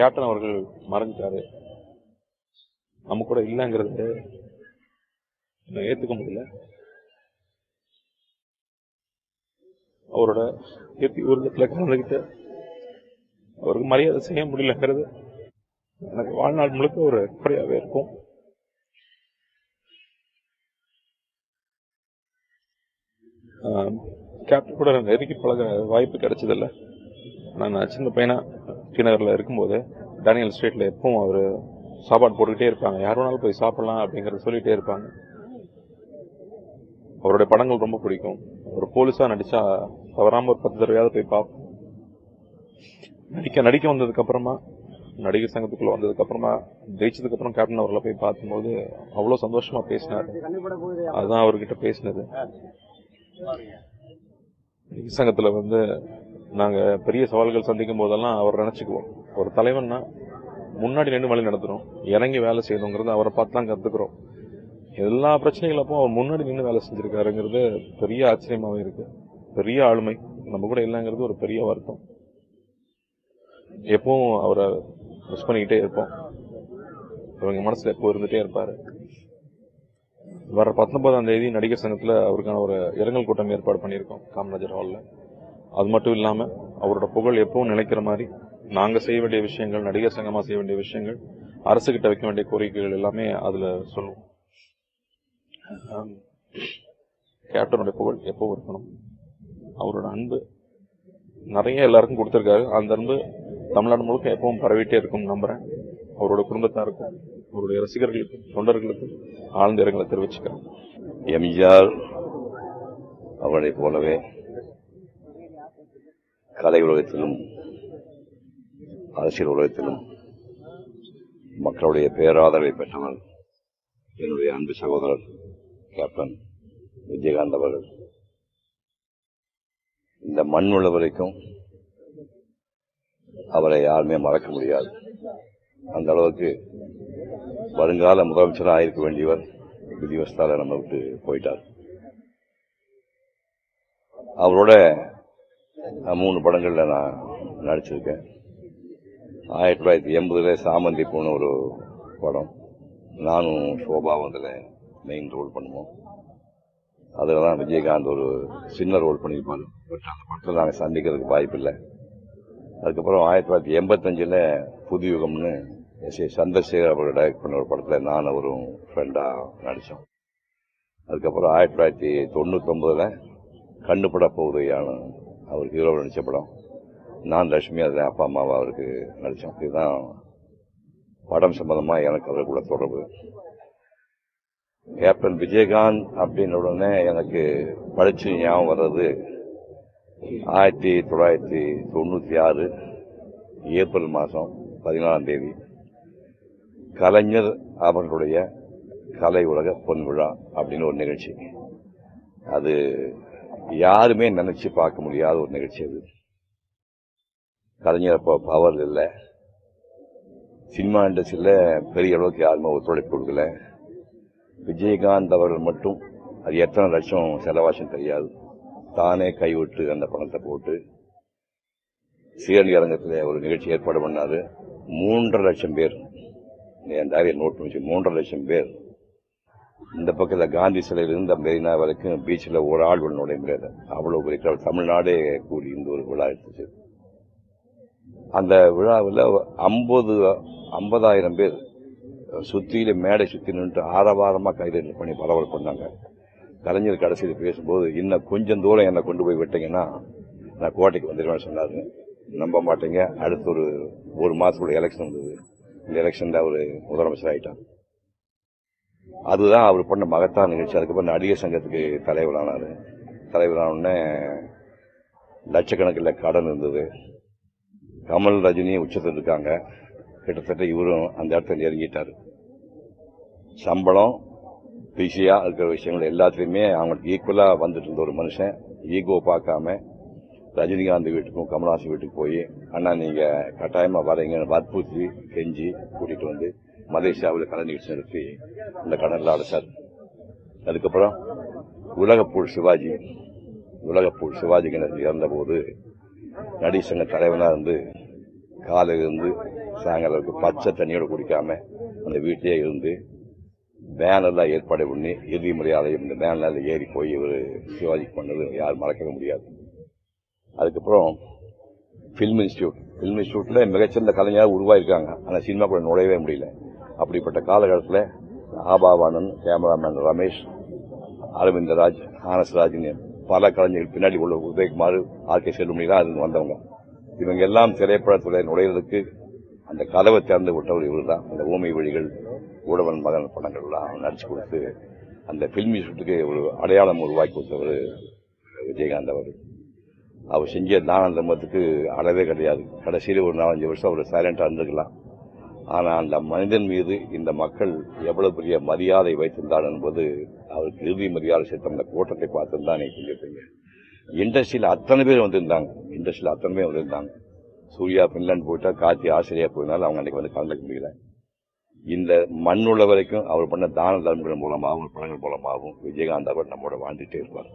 Captain அவர்கள் மறைஞ்சிட்டாரு. நம்ம கூட இல்லைங்கிறது நான் ஏற்றுக்க முடியல. அவரோட இறுதி ஊர்வலத்துல கலந்துக்கிட்டு அவருக்கு மரியாதை செய்ய முடியலங்கிறது எனக்கு வாழ்நாள் முழுக்க ஒரு குறையாவே இருக்கும். கேப்டன் கூட நான் நெருங்கி பழக வாய்ப்பு கிடைச்சதில்ல. ஆனால் நான் சின்ன பையனாக டிநகரில் இருக்கும்போது டேனியல் ஸ்ட்ரீட்ல எப்பவும் அவர் சாப்பாடு போட்டுக்கிட்டே இருப்பாங்க. யார் வேணாலும் போய் சாப்பிடலாம் அப்படிங்கறத சொல்லிட்டே இருப்பாங்க. அவருடைய படங்கள் ரொம்ப பிடிக்கும். ஒரு போலீஸா நடிச்சா தவறாம ஒரு பத்து தடவையாவது போய் பார்ப்போம். நடிக்க நடிக்க வந்ததுக்கு அப்புறமா நடிகர் சங்கத்துக்குள்ள வந்ததுக்கு அப்புறமா ஜெயிச்சதுக்கு அப்புறம் கேப்டன் அவர்களை போய் பார்க்கும்போது அவ்வளவு சந்தோஷமா பேசினாரு. அதுதான் அவர்கிட்ட பேசினது. நடிகர் சங்கத்துல வந்து நாங்கள் பெரிய சவால்கள் சந்திக்கும் போதெல்லாம் அவர் நினச்சிக்குவோம். ஒரு தலைவன்னா முன்னாடி நின்று வழி நடத்துகிறோம் இறங்கி வேலை செய்யணுங்கிறது அவரை பார்த்து தான் கற்றுக்குறோம் எல்லா பிரச்சனைகள் அப்போ அவர் முன்னாடி நின்று வேலை செஞ்சுருக்காருங்கிறது பெரிய ஆச்சரியமாகவும் இருக்குது பெரிய ஆளுமை. நம்ம கூட இல்லைங்கிறது ஒரு பெரிய வருத்தம். எப்பவும் அவரை மிஸ் பண்ணிக்கிட்டே இருப்போம். இவங்க மனசில் எப்போ இருந்துகிட்டே இருப்பார். வர பத்தொன்பதாம் தேதி நடிகர் சங்கத்தில் அவருக்கான ஒரு இரங்கல் கூட்டம் ஏற்பாடு பண்ணியிருக்கோம். காமராஜர் ஹாலில். அது மட்டும் இல்லாமல் அவரோட புகழ் எப்பவும் நிலைக்கிற மாதிரி நாங்கள் செய்ய வேண்டிய விஷயங்கள் நடிகர் சங்கமாக செய்ய வேண்டிய விஷயங்கள் அரசுக்கிட்ட வைக்க வேண்டிய கோரிக்கைகள் எல்லாமே அதில் சொல்லுவோம். கேப்டனுடைய புகழ் எப்பவும் இருக்கணும். அவரோட அன்பு நிறைய எல்லாருக்கும் கொடுத்துருக்காரு. அந்த அன்பு தமிழ்நாடு முழுக்க எப்பவும் பரவிட்டே இருக்கும் நம்புகிறேன் அவரோட குடும்பத்தாருக்கும் அவருடைய ரசிகர்களுக்கும் தொண்டர்களுக்கும் ஆழ்ந்த இரங்கலை தெரிவிச்சுக்கிறேன். எம்ஜிஆர் அவரை போலவே கலை உலகத்திலும் அரசியல் உலகத்திலும் மக்களுடைய பேராதரவை பெற்றவர் என்னுடைய அன்பு சகோதரர் கேப்டன் விஜயகாந்த் அவர்கள் இந்த மண் உள்ள வரைக்கும் அவரை யாருமே மறக்க முடியாது. அந்த அளவுக்கு வருங்கால முதலமைச்சராக இருக்க வேண்டியவர் விதிவஸ்தால நம்ம விட்டு போயிட்டார். அவரோட மூணு படங்களில் நான் நடிச்சிருக்கேன். ஆயிரத்தி தொள்ளாயிரத்தி எண்பதுல சாமந்தி போன ஒரு படம். நானும் சோபாவும் அதில் மெயின் ரோல் பண்ணுவோம். அதில் தான் விஜயகாந்த் ஒரு சின்ன ரோல் பண்ணியிருப்பாரு. பட் அந்த படத்தில் நாங்கள் சந்திக்கிறதுக்கு வாய்ப்பு இல்லை. அதுக்கப்புறம் ஆயிரத்தி தொள்ளாயிரத்தி எண்பத்தஞ்சில் புதுயுகம்னு எஸ் ஏ சந்திரசேகர் அவர்கள் டைரக்ட் பண்ண ஒரு படத்தில் நான் ஒரு ஃப்ரெண்டாக நடித்தோம் அதுக்கப்புறம் ஆயிரத்தி தொள்ளாயிரத்தி தொண்ணூத்தொம்பதில் கண்ணுப்பட போகுதையான அவர் ஹீரோ நடித்த படம். நான் லட்சுமி அதில் அப்பா அம்மாவை அவருக்கு நடித்தோம் இதுதான் படம் சம்பந்தமாக எனக்கு அவர் கூட தொடர்பு. கேப்டன் விஜயகாந்த் அப்படின்ன உடனே எனக்கு படிச்சு ஞாபகம் வர்றது ஆயிரத்தி தொள்ளாயிரத்தி தொண்ணூற்றி ஆறு ஏப்ரல் மாதம் பதினாலாம் தேதி. கலைஞர் அவர்களுடைய கலை உலக பொன் விழா அப்படின்னு ஒரு நிகழ்ச்சி. அது யாருமே நினைச்சு பார்க்க முடியாத ஒரு நிகழ்ச்சி அது. கலைஞர் அப்போ பவர் இல்லை. சினிமா இண்டஸ்ட்ரியில் பெரிய அளவுக்கு யாருமே ஒத்துழைப்பு கொடுக்கல. விஜயகாந்த் அவர்கள் மட்டும் அது எத்தனை லட்சம் செலவாசம் தெரியாது. தானே கைவிட்டு அந்த பணத்தை போட்டு சீரணி அரங்கத்தில் ஒரு நிகழ்ச்சி ஏற்பாடு பண்ணார். மூன்றரை லட்சம் பேர். என் டாரியை நோட் பண்ணி மூன்றரை லட்சம் பேர். இந்த பக்கத்தில் காந்தி சிலையிலிருந்து மெரினா வரைக்கும் பீச்சில் ஒரு ஆள் உள்ள நுழைய முடியாது. பெரிய தமிழ்நாடே கூடி இந்த ஒரு விழா எடுத்துச்சு. அந்த விழாவில் ஐம்பது ஐம்பதாயிரம் பேர் சுற்றியில் மேடை சுற்றி நின்று ஆரவாரமாக கைது பண்ணி பரவல் பண்ணாங்க. கலைஞர் கடைசியில் பேசும்போது இன்னும் கொஞ்சம் தூரம் என்னை கொண்டு போய் விட்டீங்கன்னா நான் கோட்டைக்கு வந்துடுவேன் சொன்னார். நம்ப மாட்டேங்க. அடுத்து ஒரு ஒரு மாதத்துக்குள்ள எலெக்ஷன் வந்தது. இந்த எலெக்ஷனில் அவர் முதலமைச்சர் ஆகிட்டான் அதுதான் அவர் பண்ண மகத்தான நிகழ்ச்சி. அதுக்கப்புறம் நடிகர் சங்கத்துக்கு தலைவரானார். தலைவரான உடனே லட்சக்கணக்கில் கடன் இருந்தது. கமல் ரஜினி உச்சத்தில் இருக்காங்க. கிட்டத்தட்ட இவரும் அந்த இடத்துல இறங்கிட்டார். சம்பளம் பிஸியாக இருக்கிற விஷயங்கள் எல்லாத்துலேயுமே அவங்களுக்கு ஈக்குவலாக வந்துட்டு இருந்த ஒரு மனுஷன். ஈகோ பார்க்காம ரஜினிகாந்த் வீட்டுக்கும் கமல்ஹாசன் வீட்டுக்கு போய் அண்ணா நீங்கள் கட்டாயமாக வரீங்கன்னு வற்புறுத்தி கெஞ்சி கூட்டிகிட்டு வந்து மலேசியாவில் கலை நிகழ்ச்சி நடத்தி அந்த கடன்ல அடைச்சார் அதுக்கப்புறம் உலகப்பூர் சிவாஜி உலகப்பூர் சிவாஜி கணேசன் இறந்தபோது நடிகர் சங்க இருந்து காலையில் இருந்து சாயங்காலம் பச்சை தண்ணியோடு குடிக்காம அந்த வீட்டிலே இருந்து வேனெல்லாம் ஏற்பாடு பண்ணி இறுதி முறையாலையும் இந்த வேனில் ஏறி போய் இவர் சிவாஜிக்கு பண்ணது யாரும் மறக்கவே முடியாது. அதுக்கப்புறம் ஃபில்ம் இன்ஸ்டியூட் ஃபில்ம் இன்ஸ்டியூட்டில் மிகச்சிறந்த கலைஞராக உருவாயிருக்காங்க. ஆனால் சினிமா கூட நுழையவே முடியல. அப்படிப்பட்ட காலகட்டத்தில் ஆபாவானன் கேமராமேன் ரமேஷ் அரவிந்தராஜ் ஆனஸ்ராஜ்னு பல கலைஞர்கள் பின்னாடி உள்ள உதயகுமார் ஆர் கே அது வந்தவங்க. இவங்க எல்லாம் திரைப்படத்துறை நுழையிறதுக்கு அந்த கதவை திறந்து விட்டவர் இவர் தான் அந்த ஊமை வழிகள் ஊடவன் மகன் படங்கள்லாம் நடிச்சு கொடுத்து அந்த ஃபில்ம் இன்ஸ்டியூட்டுக்கு ஒரு அடையாளம் உருவாக்கி கொடுத்தவர் விஜயகாந்த் அவர் அவர் செஞ்ச தான தர்மத்துக்கு அளவே கிடையாது. கடைசியில் ஒரு நாலஞ்சு வருஷம் அவர் சைலண்டாக இருந்திருக்கலாம். ஆனால் அந்த மனிதன் மீது இந்த மக்கள் எவ்வளவு பெரிய மரியாதை வைத்திருந்தார் என்பது அவருக்கு இறுதி மரியாதை சேர்த்த அந்த கூட்டத்தை பார்த்து தான் நீங்க புரிஞ்சுப்பீங்க இண்டஸ்ட்ரியில் அத்தனை பேர் வந்திருந்தாங்க. இண்டஸ்ட்ரியில் அத்தனை பேர் வந்திருந்தாங்க. சூர்யா பின்லாந்து போயிட்டா காத்தி ஆசிரியா போயிருந்தாலும் அவங்க அன்றைக்கி வந்து கலந்துக்க முடியல. இந்த மண்ணுள்ள வரைக்கும் அவர் பண்ண தான தர்மங்கள் மூலமாகவும் படங்கள் மூலமாகவும் விஜயகாந்த் அவர் நம்மோட வாழ்ந்துட்டே இருப்பார்.